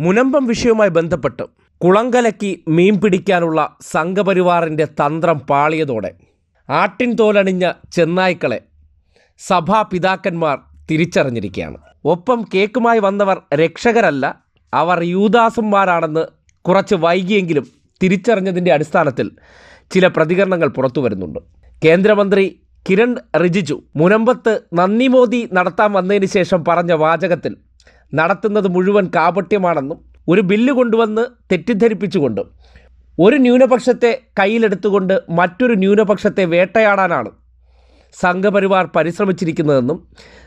മുനമ്പം വിഷയവുമായി ബന്ധപ്പെട്ട് കുളങ്കലക്കി മീൻ പിടിക്കാനുള്ള സംഘപരിവാറിന്റെ തന്ത്രം പാളിയതോടെ ആട്ടിൻ തോലണിഞ്ഞ ചെന്നായ്ക്കളെ സഭാ പിതാക്കന്മാർ തിരിച്ചറിഞ്ഞിരിക്കുകയാണ്. ഒപ്പം കേക്കുമായി വന്നവർ രക്ഷകരല്ല അവർ യൂദാസന്മാരാണെന്ന് കുറച്ച് വൈകിയെങ്കിലും തിരിച്ചറിഞ്ഞതിന്റെ അടിസ്ഥാനത്തിൽ ചില പ്രതികരണങ്ങൾ പുറത്തു വരുന്നുണ്ട്. കേന്ദ്രമന്ത്രി കിരൺ റിജിജു മുനമ്പത്ത് നന്ദി മോദി നടത്താൻ വന്നതിന് ശേഷം പറഞ്ഞ വാചകത്തിൽ നടത്തുന്നത് മുഴുവൻ കാപട്യമാണെന്നും ഒരു ബില്ല് കൊണ്ടുവന്ന് തെറ്റിദ്ധരിപ്പിച്ചുകൊണ്ട് ഒരു ന്യൂനപക്ഷത്തെ കയ്യിലെടുത്തുകൊണ്ട് മറ്റൊരു ന്യൂനപക്ഷത്തെ വേട്ടയാടാനാണ് സംഘപരിവാർ പരിശ്രമിച്ചിരിക്കുന്നതെന്നും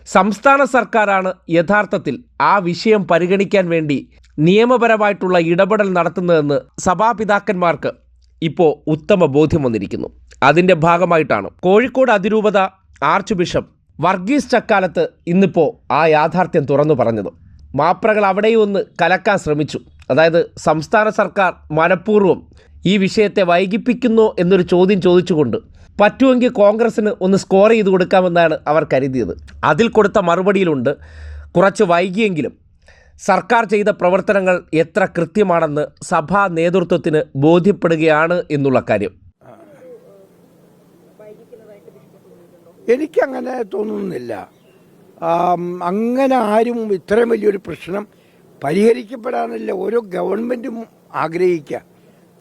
സംസ്ഥാന സർക്കാരാണ് യഥാർത്ഥത്തിൽ ആ വിഷയം പരിഗണിക്കാൻ വേണ്ടി നിയമപരമായിട്ടുള്ള ഇടപെടൽ നടത്തുന്നതെന്ന് സഭാപിതാക്കന്മാർക്ക് ഇപ്പോൾ ഉത്തമ ബോധ്യം വന്നിരിക്കുന്നു. അതിന്റെ ഭാഗമായിട്ടാണ് കോഴിക്കോട് അതിരൂപത ആർച്ച് ബിഷപ്പ് വർഗീസ് ചക്കാലത്ത് ഇന്നിപ്പോൾ ആ യാഥാർത്ഥ്യം തുറന്നു പറഞ്ഞത്. മാപ്രകൾ അവിടെയും ഒന്ന് കലക്കാൻ ശ്രമിച്ചു. അതായത് സംസ്ഥാന സർക്കാർ മനഃപൂർവം ഈ വിഷയത്തെ വൈകിപ്പിക്കുന്നു എന്നൊരു ചോദ്യം ചോദിച്ചുകൊണ്ട് പറ്റുമെങ്കിൽ കോൺഗ്രസ്സിന് ഒന്ന് സ്കോർ ചെയ്ത് കൊടുക്കാമെന്നാണ് അവർ കരുതിയത്. അതിൽ കൊടുത്ത മറുപടിയിലുണ്ട് കുറച്ച് വൈകിയെങ്കിലും സർക്കാർ ചെയ്ത പ്രവർത്തനങ്ങൾ എത്ര കൃത്യമാണെന്ന് സഭാ നേതൃത്വത്തിന് ബോധ്യപ്പെടുകയാണ് എന്നുള്ള കാര്യം. എനിക്കങ്ങനെ തോന്നുന്നില്ല. അങ്ങനെ ആരും ഇത്രയും വലിയൊരു പ്രശ്നം പരിഹരിക്കപ്പെടാനല്ല ഓരോ ഗവൺമെന്റും ആഗ്രഹിക്കുക.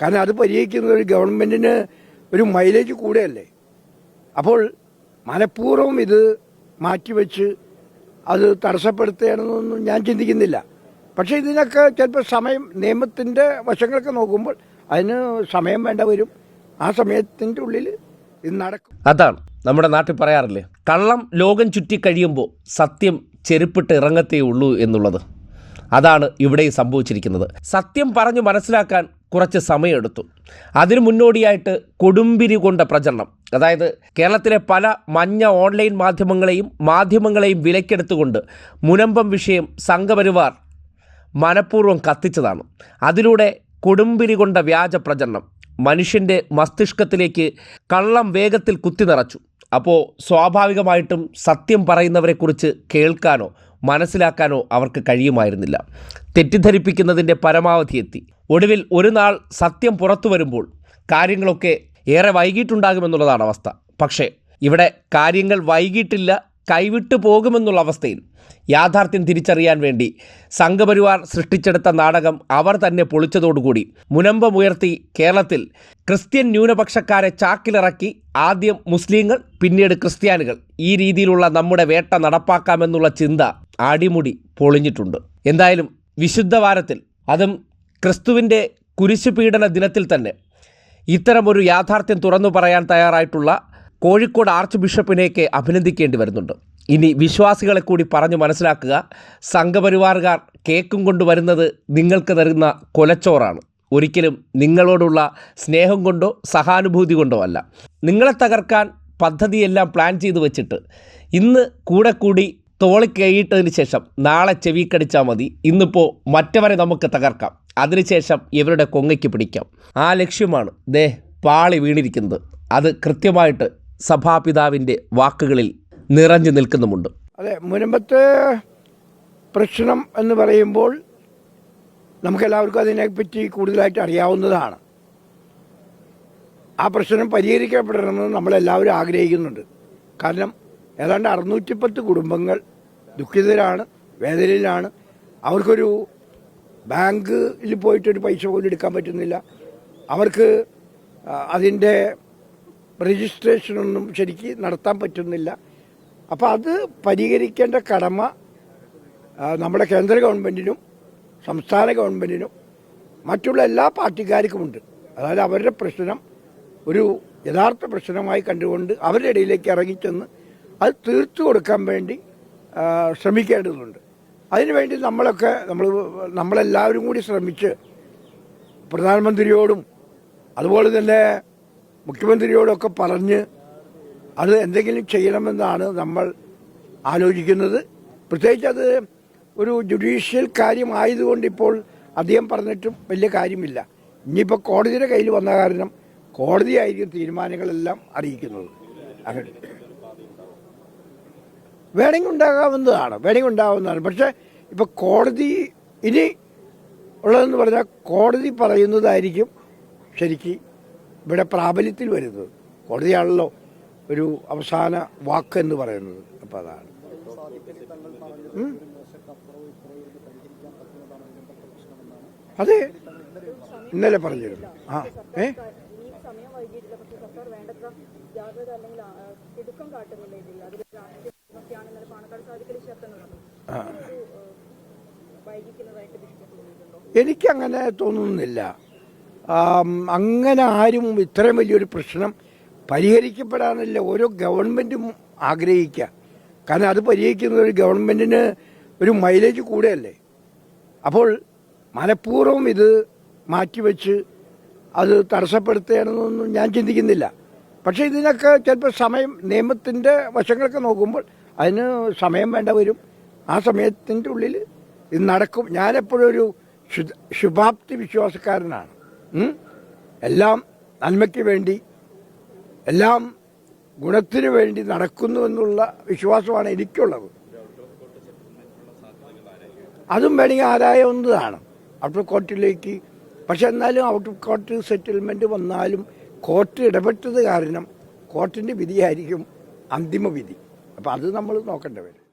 കാരണം അത് പരിഹരിക്കുന്നത് ഒരു ഗവൺമെന്റിന് ഒരു മൈലേജ് കൂടെയല്ലേ. അപ്പോൾ മനഃപൂർവം ഇത് മാറ്റിവെച്ച് അത് തടസ്സപ്പെടുത്തുകയാണെന്നൊന്നും ഞാൻ ചിന്തിക്കുന്നില്ല. പക്ഷേ ഇതിനൊക്കെ ചിലപ്പോൾ സമയം നിയമത്തിന്റെ വശങ്ങളൊക്കെ നോക്കുമ്പോൾ അതിന് സമയം വേണ്ട വരും. ആ സമയത്തിന്റെ ഉള്ളിൽ ഇത് നടക്കും. അതാണ് നമ്മുടെ നാട്ടിൽ പറയാറില്ലേ? കള്ളം ലോകം ചുറ്റി കഴിയുമ്പോൾ സത്യം ചെരുപ്പിട്ട് ഇറങ്ങത്തേ ഉള്ളൂ എന്നുള്ളത്. അതാണ് ഇവിടെ സംഭവിച്ചിരിക്കുന്നത്. സത്യം പറഞ്ഞു മനസ്സിലാക്കാൻ കുറച്ച് സമയമെടുത്തു. അതിനു മുന്നോടിയായിട്ട് കൊടുമ്പിരി കൊണ്ട പ്രചരണം. അതായത് കേരളത്തിലെ പല മഞ്ഞ ഓൺലൈൻ മാധ്യമങ്ങളെയും മാധ്യമങ്ങളെയും വിലക്കെടുത്തുകൊണ്ട് മുനമ്പം വിഷയം സംഘപരിവാർ മനഃപൂർവം കത്തിച്ചതാണ്. അതിലൂടെ കൊടുമ്പിരി കൊണ്ട വ്യാജ പ്രചരണം മനുഷ്യന്റെ മസ്തിഷ്കത്തിലേക്ക് കള്ളം വേഗത്തിൽ കുത്തി നിറച്ചു അപ്പോൾ സ്വാഭാവികമായിട്ടും സത്യം പറയുന്നവരെക്കുറിച്ച് കേൾക്കാനോ മനസ്സിലാക്കാനോ അവർക്ക് കഴിയുമായിരുന്നില്ല. തെറ്റിദ്ധരിപ്പിക്കുന്നതിന്റെ പരമാവധി എത്തി. ഒടുവിൽ ഒരു നാൾ സത്യം പുറത്തു വരുമ്പോൾ കാര്യങ്ങളൊക്കെ ഏറെ വൈകിട്ടുണ്ടാകുമെന്നുള്ളതാണ് അവസ്ഥ. പക്ഷേ ഇവിടെ കാര്യങ്ങൾ വൈകിട്ടില്ല കൈവിട്ടു പോകുമെന്നുള്ള അവസ്ഥയിൽ യാഥാർത്ഥ്യം തിരിച്ചറിയാൻ വേണ്ടി സംഘപരിവാർ സൃഷ്ടിച്ചെടുത്ത നാടകം അവർ തന്നെ പൊളിച്ചതോടുകൂടി മുനമ്പമുയർത്തി കേരളത്തിൽ ക്രിസ്ത്യൻ ന്യൂനപക്ഷക്കാരെ ചാക്കിലിറക്കി ആദ്യം മുസ്ലിങ്ങൾ പിന്നീട് ക്രിസ്ത്യാനികൾ. ഈ രീതിയിലുള്ള നമ്മുടെ വേട്ട നടപ്പാക്കാമെന്നുള്ള ചിന്ത അടിമുടി പൊളിഞ്ഞിട്ടുണ്ട്. എന്തായാലും വിശുദ്ധവാരത്തിൽ അതും ക്രിസ്തുവിന്റെ കുരിശുപീഡന ദിനത്തിൽ തന്നെ ഇത്തരമൊരു യാഥാർത്ഥ്യം തുറന്നു പറയാൻ തയ്യാറായിട്ടുള്ള കോഴിക്കോട് ആർച്ച് ബിഷപ്പിനെയൊക്കെ അഭിനന്ദിക്കേണ്ടി വരുന്നുണ്ട്. ഇനി വിശ്വാസികളെ കൂടി പറഞ്ഞു മനസ്സിലാക്കുക സംഘപരിവാറുകാർ കേക്കും കൊണ്ടുവരുന്നത് നിങ്ങൾക്ക് തരുന്ന കൊലച്ചോറാണ്. ഒരിക്കലും നിങ്ങളോടുള്ള സ്നേഹം കൊണ്ടോ സഹാനുഭൂതി കൊണ്ടോ അല്ല. നിങ്ങളെ തകർക്കാൻ പദ്ധതിയെല്ലാം പ്ലാൻ ചെയ്തു വെച്ചിട്ട് ഇന്ന് കൂടെ കൂടി തോളി കഴിയിട്ടതിന് ശേഷം നാളെ ചെവി ചെവിക്കടിച്ചാൽ മതി. ഇന്നിപ്പോൾ മറ്റവരെ നമുക്ക് തകർക്കാം. അതിനുശേഷം ഇവരുടെ കൊങ്ങയ്ക്ക് പിടിക്കാം. ആ ലക്ഷ്യമാണ് ദേ പാളി വീണിരിക്കുന്നത്. അത് കൃത്യമായിട്ട് സഭാപിതാവിന്റെ വാക്കുകളിൽ നിറഞ്ഞു നിൽക്കുന്നുമുണ്ട്. അതെ മുനമ്പത്തെ പ്രശ്നം എന്ന് പറയുമ്പോൾ നമുക്കെല്ലാവർക്കും അതിനെപ്പറ്റി കൂടുതലായിട്ട് അറിയാവുന്നതാണ്. ആ പ്രശ്നം പരിഹരിക്കപ്പെടണമെന്ന് നമ്മളെല്ലാവരും ആഗ്രഹിക്കുന്നുണ്ട്. കാരണം ഏതാണ്ട് അറുന്നൂറ്റിപ്പത്ത് കുടുംബങ്ങൾ ദുഃഖിതരാണ് വേദനയിലാണ്. അവർക്കൊരു ബാങ്കിൽ പോയിട്ടൊരു പൈസ പോലും എടുക്കാൻ പറ്റുന്നില്ല. അവർക്ക് അതിന്റെ രജിസ്ട്രേഷനൊന്നും ശരിക്ക് നടത്താൻ പറ്റുന്നില്ല. അപ്പോൾ അത് പരിഹരിക്കേണ്ട കടമ നമ്മുടെ കേന്ദ്ര ഗവൺമെന്റിനും സംസ്ഥാന ഗവൺമെന്റിനും മറ്റുള്ള എല്ലാ പാർട്ടിക്കാർക്കുമുണ്ട്. അതായത് അവരുടെ പ്രശ്നം ഒരു യഥാർത്ഥ പ്രശ്നമായി കണ്ടുകൊണ്ട് അവരുടെ ഇടയിലേക്ക് ഇറങ്ങിച്ചെന്ന് അത് തീർത്തു കൊടുക്കാൻ വേണ്ടി ശ്രമിക്കേണ്ടതുണ്ട്. അതിനുവേണ്ടി നമ്മളൊക്കെ നമ്മൾ നമ്മളെല്ലാവരും കൂടി ശ്രമിച്ച് പ്രധാനമന്ത്രിയോടും അതുപോലെ തന്നെ മുഖ്യമന്ത്രിയോടൊക്കെ പറഞ്ഞ് അത് എന്തെങ്കിലും ചെയ്യണമെന്നാണ് നമ്മൾ ആലോചിക്കുന്നത്. പ്രത്യേകിച്ച് അത് ഒരു ജുഡീഷ്യൽ കാര്യമായതുകൊണ്ട് ഇപ്പോൾ അദ്ദേഹം പറഞ്ഞിട്ടും വലിയ കാര്യമില്ല. ഇനിയിപ്പോൾ കോടതിയുടെ കയ്യിൽ വന്ന കാരണം കോടതിയായിരിക്കും തീരുമാനങ്ങളെല്ലാം അറിയിക്കുന്നത്. അങ്ങനെ. വേണമെങ്കിൽ ഉണ്ടാകാവുന്നതാണ് വേണമെങ്കിൽ ഉണ്ടാകുന്നതാണ് പക്ഷേ ഇപ്പോൾ കോടതി ഇനി ഉള്ളതെന്ന് പറഞ്ഞാൽ കോടതി പറയുന്നതായിരിക്കും ശരിക്ക് ഇവിടെ പ്രാബല്യത്തിൽ വരുന്നത്. കോടതിയാണല്ലോ ഒരു അവസാന വാക്ക് എന്ന് പറയുന്നത്. അപ്പം അതാണ്. അതെ. ഇന്നലെ പറഞ്ഞിരുന്നു. ആ ഏ? എനിക്കങ്ങനെ തോന്നുന്നില്ല. അങ്ങനെ ആരും ഇത്രയും വലിയൊരു പ്രശ്നം പരിഹരിക്കപ്പെടാനല്ല ഓരോ ഗവൺമെന്റും ആഗ്രഹിക്കുക. കാരണം അത് പരിഹരിക്കുന്നത് ഒരു ഗവൺമെന്റിന് ഒരു മൈലേജ് കൂടെയല്ലേ. അപ്പോൾ മനഃപൂർവം ഇത് മാറ്റിവെച്ച് അത് തടസ്സപ്പെടുത്തുകയാണെന്നൊന്നും ഞാൻ ചിന്തിക്കുന്നില്ല. പക്ഷേ ഇതിനൊക്കെ ചിലപ്പോൾ സമയം നിയമത്തിന്റെ വശങ്ങളൊക്കെ നോക്കുമ്പോൾ അതിന് സമയം വേണ്ട വരും. ആ സമയത്തിന്റെ ഉള്ളിൽ ഇത് നടക്കും. ഞാനെപ്പോഴും ഒരു ശുഭാപ്തി വിശ്വാസക്കാരനാണ്? എല്ലാം നന്മയ്ക്ക് വേണ്ടി എല്ലാം ഗുണത്തിനു വേണ്ടി നടക്കുന്നു എന്നുള്ള വിശ്വാസമാണ് എനിക്കുള്ളത്. അതും വേണമെങ്കിൽ ആരായാവുന്നതാണ് ഔട്ട് ഓഫ് കോർട്ടിലേക്ക് പക്ഷെ എന്നാലും ഔട്ട് ഓഫ് കോർട്ട് സെറ്റിൽമെന്റ് വന്നാലും കോർട്ട് ഇടപെട്ടത് കാരണം കോർട്ടിന്റെ വിധിയായിരിക്കും അന്തിമ വിധി. അപ്പം അത് നമ്മൾ നോക്കേണ്ടി വരും.